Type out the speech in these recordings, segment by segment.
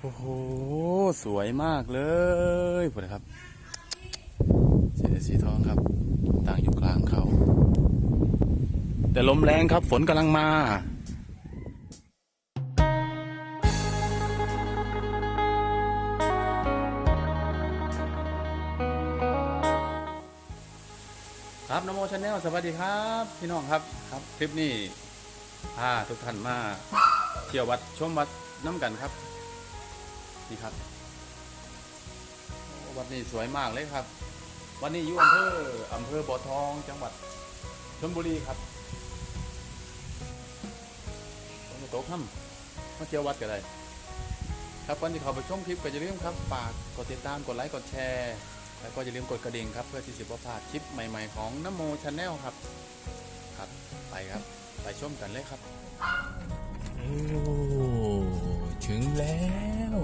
โอ้โห สวยมากเลยพอดีครับสีแดสีทองครับ ต่างอยู่กลางเขา แต่ลมแรงครับ ฝนกำลังมาครับนโมชาแนลสวัสดีครับ พี่น้องครับครับ คลิปนี้พาทุกท่านมา เที่ยววัดชมวัดน้ำกันครับ นี่ครับวัดนี้สวยมากเลยครับ วันนี้อยู่อำเภออำเภอบ่อทองจังหวัดชลบุรีครับต้องโต๊ะค่ำมาเที่ยววัดกันเลยครับก่อนที่เขาไปชมคลิปก็อย่าลืมครับฝากกดติดตามกดไลค์กดแชร์แล้วก็อย่าลืมกดกระดิ่งครับเพื่อที่จะบ่พลาดคลิปใหม่ ๆ ของนโมชาแนลครับ ครับไปครับ ไปชมกันเลยครับโอ้ถึงแล้ว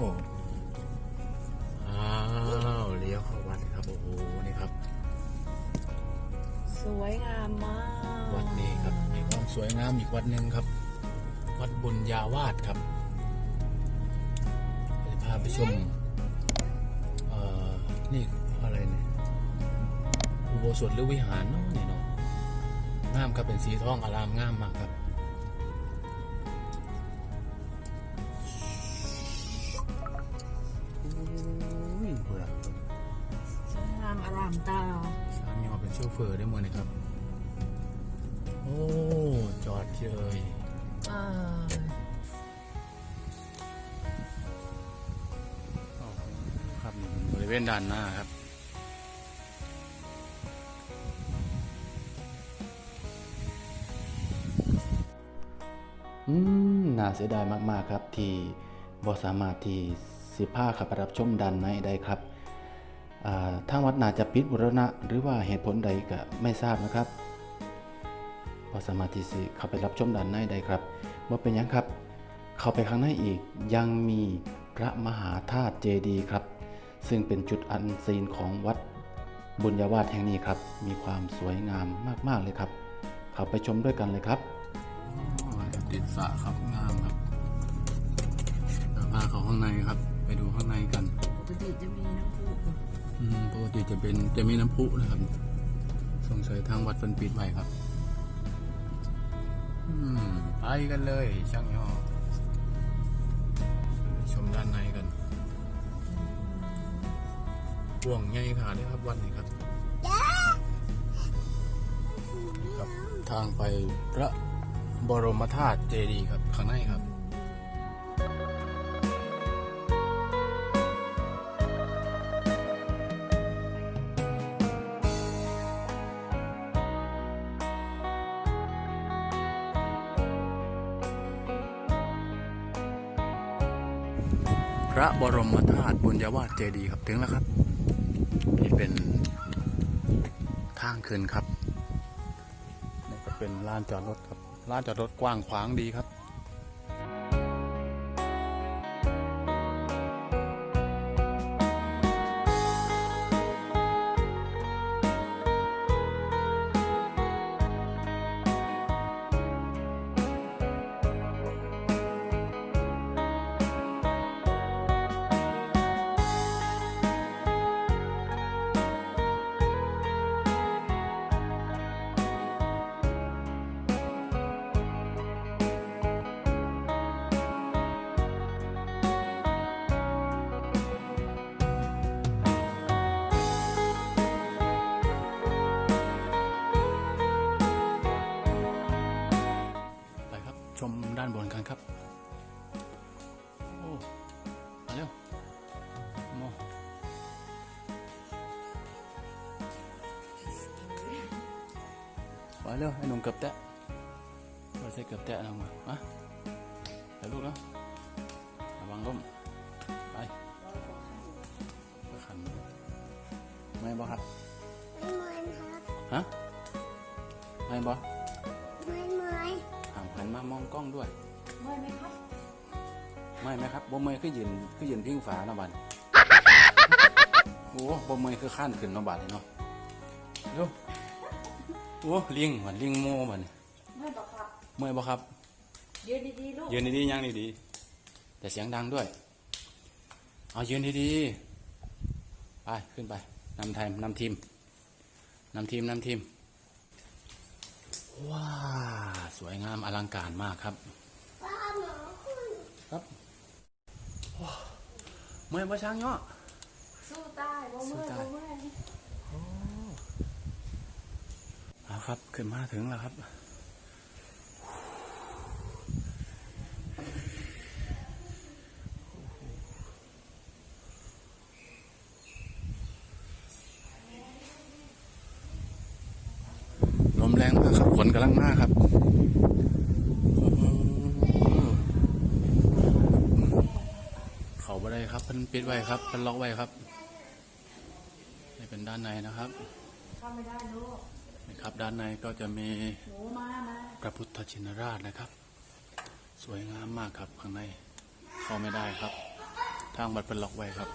อ้าวเลี้ยวเข้าวัดครับโอ้โหนี่ครับ สวยงามมาก วัดนี้ครับมีความสวยงามอีกวัดหนึ่งครับ วัดบุญญาวาสครับจะพาไปชมเอ่อนี่อะไรเนี่ยอุโบสถหรือวิหารเนาะนี่เนาะงามครับเป็นสีทองอารามงามมากครับ ตาสามยอเป็นโชเฟอร์ได้หมดเลยครับ โอ้ จอดเฉยอ่าอ๋อครับนี่เป็นบริเวณด้านหน้าครับอืมน่าเสียดายมาก ๆ ครับที่บ่สามารถที่สิผ้าขับไปรับชมด้านในได้ครับอ่า ทางวัดน่าจะปิดบุรณะหรือว่าเหตุผลใดก็ไม่ทราบนะครับบ่สามารถที่สิเข้าไปรับชมด้านในได้ครับบ่เป็นหยังครับ เข้าไปข้างในอีกยังมีพระมหาธาตุเจดีย์ครับ ซึ่งเป็นจุดอันซีนของวัดบุญญาวาสแห่งนี้ครับ มีความสวยงามมาก ๆ เลยครับ เข้าไปชมด้วยกันเลยครับติดสระครับงามครับพาเขาข้างในครับ ไปดูข้างในกันปกติจะมีน้ำพุอืม ปกติจะเป็นจะมีน้ำพุนะครับ สงสัยทางวัดเป็นปิดไว้ครับไปกันเลยช่างย่อชมด้านในกันห่วงใหญ่ขาเลยครับวันนี้ครับ ครับ ทางไปพระบรมธาตุเจดีย์ครับ ข้างในครับ พระบรมธาตุบุญญาวาสเจดีย์ครับถึงแล้วครับ นี่เป็นทางขึ้นครับนี่ก็เป็นลานจอดรถครับลานจอดรถกว้างขวางดีครับ เร็วให้หนุ่มเกือบแตะเราใส่เกือบแตะลงมามาไปลูกนะระวังล้มไปขันไม่บ่ครับไม่เหมือนครับฮะไม่บ่ไม่เหมือนห่างหันมามองกล้องด้วยเมื่อยไหมครับไม่ไหมครับบ่เมยคือยืนคือยืนพิงฝานาะบัดโอ้บ่เมยคือข้านขึ้นนาะบัดนี่เนาะดู โอ้ลิงเหมือนลิงโม่บัดนี่เมื่อยบอกครับเมยบ่ครับ ยืนดีๆลูกยืนดีๆย่างดีๆแต่เสียงดังด้วย เอายืนดีๆไปขึ้นไปนำทีมนำทีมนำทีมนำทีมว้าสวยงามอลังการมากครับป้าหมอคุณครับว้าเมื่อยบ่ช้างเนาะสู้ตายบ่เมื่อยสู้ตายบ่เมื่อย เอา ครับ ขึ้นมาถึงแล้วครับ ลมแรงมากครับฝนกำลังมาครับเขาบ่ได้ครับเป็นปิดไว้ครับเป็นล็อกไว้ครับนี่เป็นด้านในนะครับเข้าไม่ได้ลูก นะครับ ด้านในก็จะมีพระพุทธชินราชนะครับ สวยงามมากครับข้างในเข้าไม่ได้ครับ ทางบัตรเป็นล็อกไว้ครับ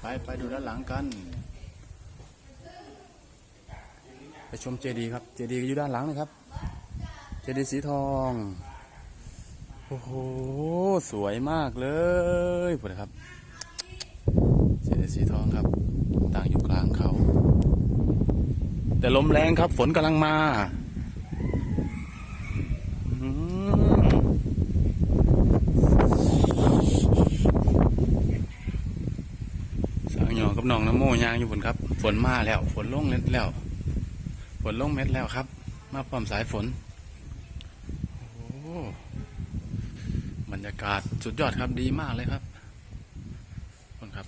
ไปไปดูด้านหลังกัน ไปชมเจดีย์ครับเจดีย์อยู่ด้านหลังนะครับ เจดีย์สีทองโอ้โหสวยมากเลยพูดนครับเจดีย์สีทองครับตั้งอยู่กลางเขา แต่ลมแรงครับ ฝนกำลังมาสาวหยอกับน้องน้ำโมยางอยู่ฝนครับ ฝนมาแล้ว ฝนลงเม็ดแล้ว ฝนลงเม็ดแล้วครับ มาพร้อมสายฝนโอ้บรรยากาศสุดยอดครับดีมากเลยครับฝนครับ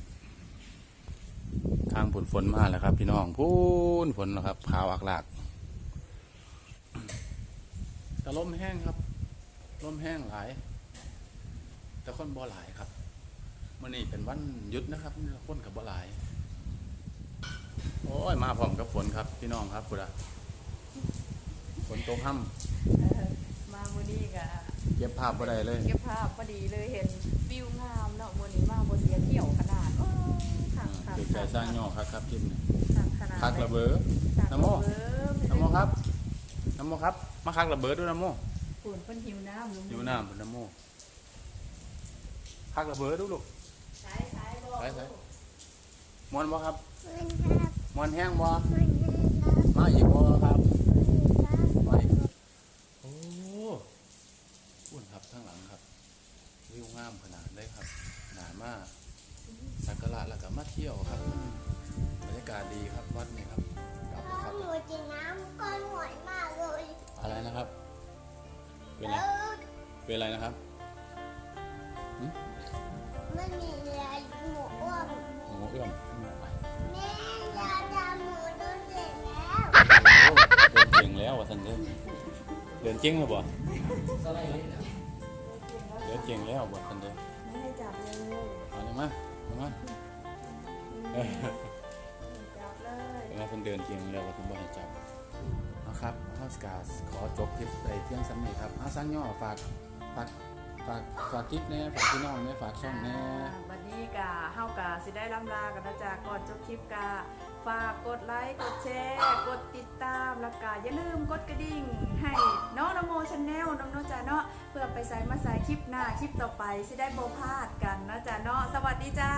ทางฝนฝนมาแล้วครับ พี่น้องพูนฝนนะครับขาวอักหลากแต่ลมแห้งครับลมแห้งหลาย แต่คนบ่หลายครับมื่อนี้เป็นวันหยุดนะครับคนกับบ่หลาย โอ้ยมาพร้อมกับฝนครับ พี่น้องครับคุณอะฝนตกห้เออมามื้อนี้ก็ำเก็บภาพบ่ได้เลย เก็บภาพพอดีเลยเห็นวิวงามเนาะมื้อนี้มาบ่เสียเที่ยวขนาด โอ้คักคักเด็กใจสร้างย่อครับครับกินคักขนาดคักระเบ้อคักน้ำโมระเบ้อน้ำโมครับน้ำโมครับ มาคักระเบ้อด้วยน้ำโมฝุ่นเพิ่นหิวน้ำอยู่น้ำเป็นน้ำโมคักระเบ้อดูลูกสายสายบ่สายสายมวนบ่ครับมันครับมวนแห้งบ่มันครับมาอีกบ่ครับมันครับมาอีกโอ้อุ่นครับข้างหลังครับวิวงามขนาดเลยครับหนามาก สักการะแล้วก็มาเที่ยวครับบรรยากาศดีครับวัดนี้ครับกลับป้าครับหนูกินน้ำก้อนหวยมากเลยอะไรนะครับ เป็นเออะไรอเป็นอะไรนะครับไม่มีอะไรหมูอ้วนหมูเอื้อมไปแม่ยาดาหมูโดนเสร็จแล้วโอ้เดินเก่งแล้วว่ะสันเด้อเดินเก่งแล้วบ่เดินเก่งแล้วบ่สันเด้อไม่ให้จับเลยเอาเลยมาเอา มาเออจับเลยเวลาเพิ่นเดินเก่งแล้วว่าเพิ่นบ่ให้จับนะครับเฮาสิกาขอจบคลิปไปเพียงส่ำนี้ครับอาสังย่อฝากฝากฝากฝากคลิปแหน่ฝากพี่น้องแหน่ฝากช่องแหน่วันนี้กะเฮากะ สิได้ล่ำลากันนะจ๊ะก่อนจบคลิปกะฝากกดไลค์กดแชร์กดติดตามแล้วก็อย่าลืมกดกระดิ่ง ให้น้องนโมชาแนลน้องโนจ๊ะเนาะเพื่อไปใส่มาใส่คลิปหน้าคลิปต่อไปสิได้โบพลาดกันนะจ๊ะเนาะสวัสดีจ้า